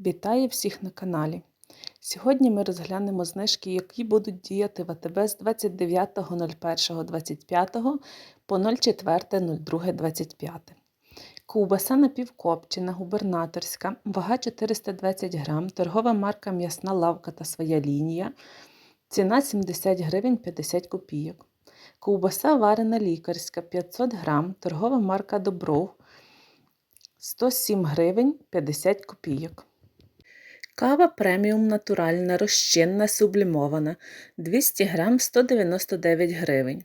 Вітаю всіх на каналі. Сьогодні ми розглянемо знижки, які будуть діяти в АТБ з 29.01.25 по 04.02.25. Ковбаса напівкопчена, губернаторська, вага 420 грам, торгова марка М'ясна лавка та своя лінія. Ціна 70 гривень 50 копійок. Ковбаса варена лікарська 500 грам, торгова марка Добров 107 гривень 50 копійок. Кава преміум натуральна, розчинна, сублімована 200 грам 199 гривень.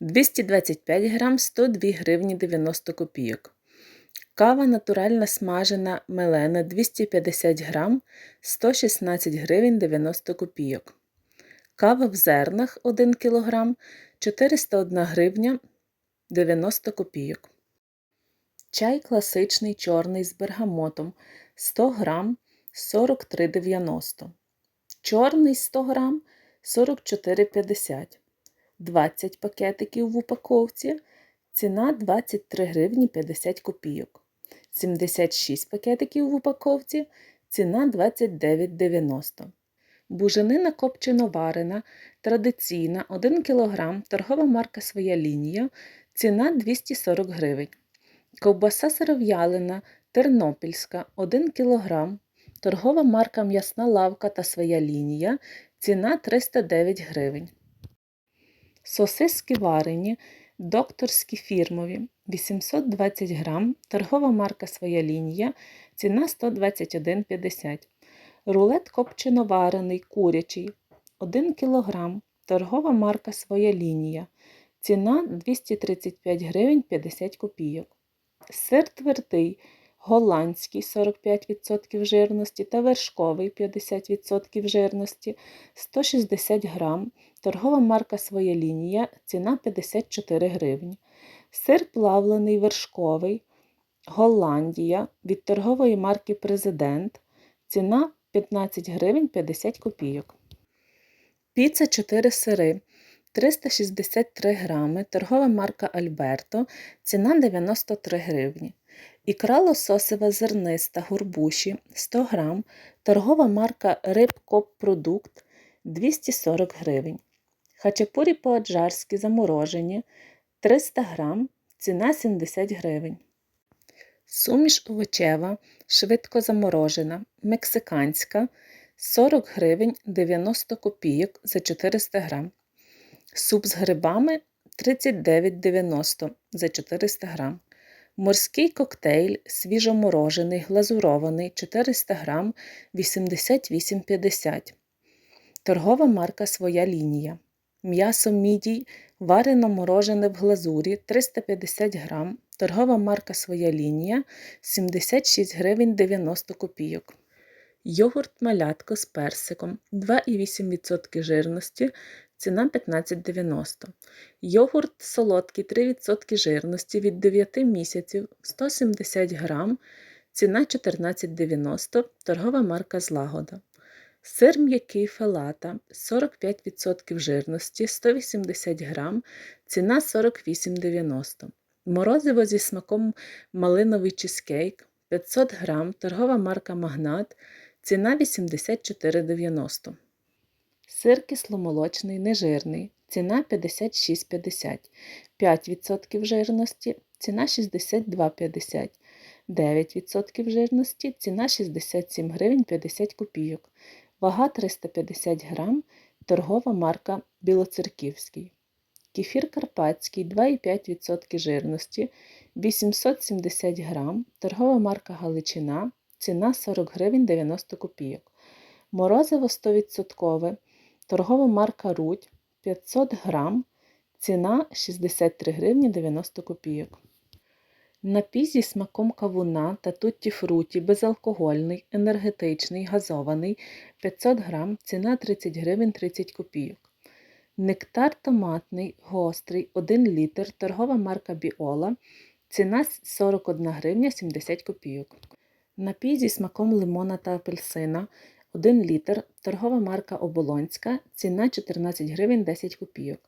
225 грам 102 гривні 90 копійок. Кава натуральна смажена мелена 250 грам 116 гривень 90 копійок. Кава в зернах 1 кг 401 гривня 90 копійок. Чай класичний чорний з бергамотом 100 грам 43,90. Чорний 100 грам 44,50. 20 пакетиків в упаковці. Ціна 23 гривні 50 копійок. 76 пакетиків в упаковці. Ціна 29,90. Буженина копчено варена, традиційна 1 кг, торгова марка Своя лінія. Ціна 240 гривень. Ковбаса сиров'ялина Тернопільська 1 кг. Торгова марка М'ясна лавка та своя лінія. Ціна 309 гривень. Сосиски варені, докторські фірмові 820 грам. Торгова марка Своя лінія. Ціна 121,50 Рулет копчено варений курячий 1 кг. Торгова марка Своя лінія. Ціна 235 гривень 50 копійок. Сир твердий голландський 45% жирності та вершковий 50% жирності 160 грам, торгова марка Своя лінія, ціна 54 гривні. Сир плавлений вершковий Голландія від торгової марки Президент. Ціна 15 гривень 50 копійок. Піца 4 сири 363 грами, торгова марка Альберто, ціна 93 гривні. Ікра лососева зерниста гурбуші 100 грам, торгова марка Рибкоп-продукт 240 гривень. Хачапурі по-аджарськи заморожені 300 грам, ціна 70 гривень. Суміш овочева, швидко заморожена, мексиканська 40 гривень 90 копійок за 400 грам. Суп з грибами 39,90 за 400 грам. Морський коктейль свіжоморожений, глазурований 400 грам 88,50 Торгова марка Своя лінія. М'ясо мідій варено морожене в глазурі 350 грам. Торгова марка Своя лінія 76 гривень 90 копійок. Йогурт малятко з персиком 2,8% жирності ціна 15,90 Йогурт солодкий 3% жирності від 9 місяців 170 грам, ціна 14,90 торгова марка Злагода. Сир м'який фелата 45% жирності 180 грам, ціна 48,90 Морозиво зі смаком малиновий чизкейк 500 грам, торгова марка Магнат, ціна 84,90 Сир кисломолочний нежирний, ціна 56,50 5% жирності, ціна 62,50 9% жирності, ціна 67 гривень 50 копійок. Вага 350 грам, торгова марка Білоцерківський. Кефір Карпатський 2,5% жирності 870 грам, торгова марка Галичина, ціна 40 гривень 90 копійок. Морозиво 100%, торгова марка Рудь 500 грам, ціна 63 гривні 90 копійок. Напій зі смаком кавуна та тутті фруті безалкогольний, енергетичний, газований 500 грам, ціна 30 гривень 30 копійок. Нектар томатний, гострий 1 літр, торгова марка Біола, ціна 41 гривня 70 копійок. Напій зі смаком лимона та апельсина 1 літр, торгова марка Оболонська, ціна 14 гривень 10 копійок.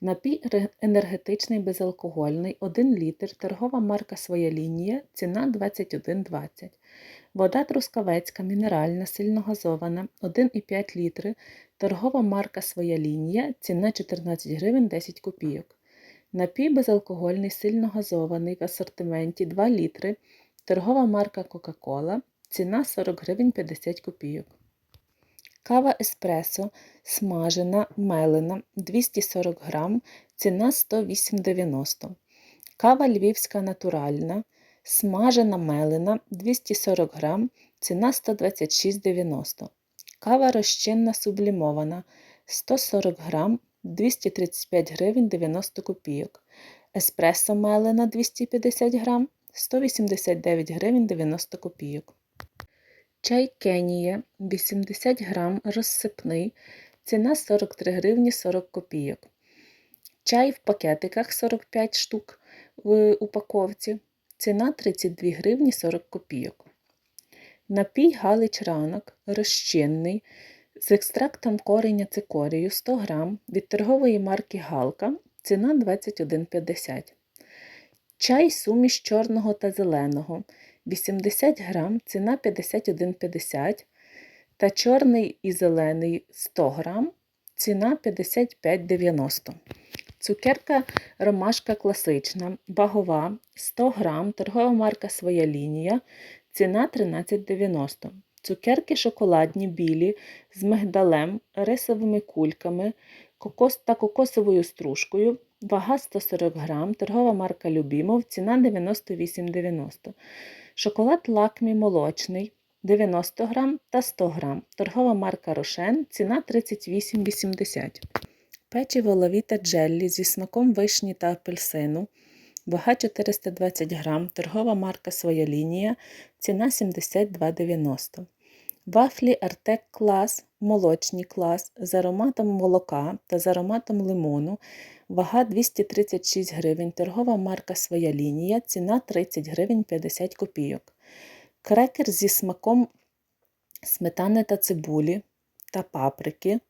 Напій енергетичний безалкогольний 1 літр, торгова марка Своя лінія, ціна 21,20 Вода трускавецька мінеральна, сильно газована 1,5 літри, торгова марка Своя лінія, ціна 14 гривень 10 копійок. Напій безалкогольний, сильно газований в асортименті 2 літри, торгова марка Кока-Кола, ціна 40 гривень 50 копійок. Кава еспресо смажена, мелена 240 грам, ціна 108,90. Кава львівська натуральна, смажена мелена 240 грам, ціна 126,90. Кава розчинна сублімована 140 грам, 235 гривень 90 копійок. Еспресо мелена 250 грам, 189 гривень 90 копійок. Чай Кенія 80 грам розсипний, ціна 43 гривні 40 копійок. Чай в пакетиках 45 штук в упаковці, ціна 32 гривні 40 копійок. Напій Галич ранок розчинний з екстрактом кореня цикорію 100 грам від торгової марки Галка, ціна 21,50 Чай суміш чорного та зеленого 80 грам, ціна 51,50 та чорний і зелений 100 грам, ціна 55,90 Цукерка ромашка класична, вагова 100 грам, торгова марка Своя лінія, ціна 13,90 Цукерки шоколадні білі з мигдалем, рисовими кульками кокос та кокосовою стружкою, вага 140 грам, торгова марка Любімов, ціна 98,90 Шоколад лакмі молочний 90 грам та 100 грам. Торгова марка Рошен, ціна 38,80 Печиво лавіта джеллі зі смаком вишні та апельсину. Вага 420 грам, торгова марка Своя лінія, ціна 72,90 Вафлі Артек клас, молочний клас з ароматом молока та з ароматом лимону. Вага 236 гривень. Торгова марка Своя лінія, ціна 30 гривень 50 копійок. Крекер зі смаком сметани та цибулі та паприки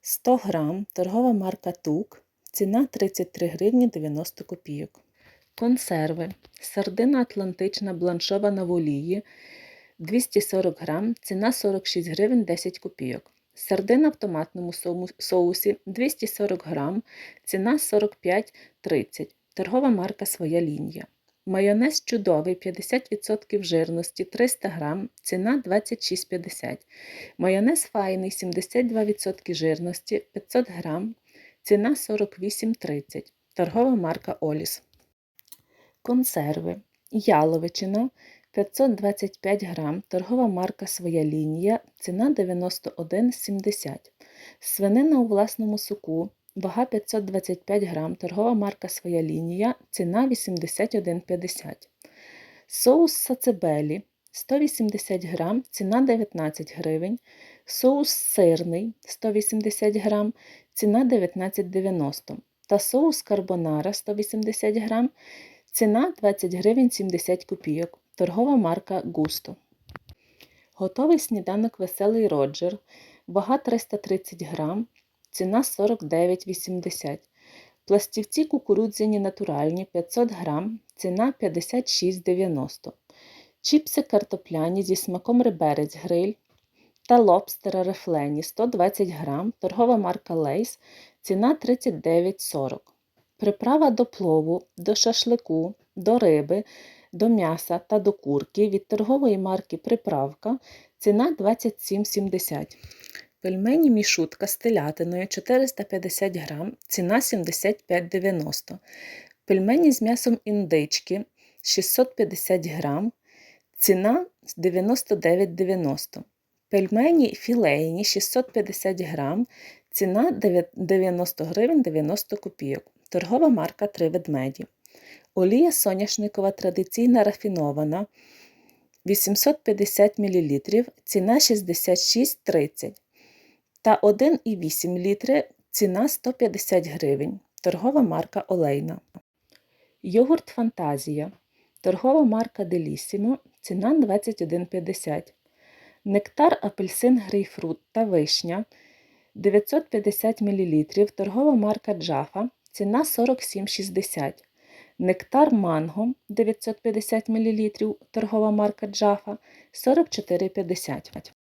100 грам. Торгова марка Тук. Ціна 33 гривні 90 копійок. Консерви. Сардина Атлантична бланшована в олії 240 грам, ціна 46 гривень 10 копійок. Сардина в томатному соусі 240 грам, ціна 45,30 Торгова марка Своя лінія. Майонез чудовий 50% жирності 300 грам, ціна 26,50 Майонез файний 72% жирності 500 грам, ціна 48,30 Торгова марка Оліс. Консерви. Яловичина 525 грам, торгова марка Своя лінія, ціна 91,70 Свинина у власному соку, вага 525 грам, торгова марка Своя лінія, ціна 81,50 Соус сацебелі 180 грам, ціна 19 гривень. Соус сирний 180 грам, ціна 19,90 та соус карбонара 180 грам, ціна 20 гривень 70 копійок. Торгова марка Густо. Готовий сніданок Веселий Роджер. Вага 330 грам, ціна 49,80 Пластівці кукурудзяні натуральні 500 грам, ціна 56,90 Чіпси картопляні зі смаком реберець гриль та лобстера рефлені 120 грам, торгова марка Лейс, ціна 39,40 Приправа до плову, до шашлику, до риби до м'яса та до курки від торгової марки Приправка ціна 27,70 Пельмені мішутка з телятиною 450 грам, ціна 75,90 Пельмені з м'ясом індички 650 грам, ціна 99,90 Пельмені філейні 650 грам, ціна 90 гривень 90 копійок. Торгова марка 3 ведмеді. Олія соняшникова традиційна рафінована 850 мл, ціна 66,30 та 1,8 літри ціна 150 гривень. Торгова марка Олейна. Йогурт Фантазія. Торгова марка Делісімо. Ціна 21,50. Нектар апельсин грейпфрут та вишня 950 мл. Торгова марка Джафа. Ціна 47,60 Нектар манго 950 мл, торгова марка Джафа 44,50.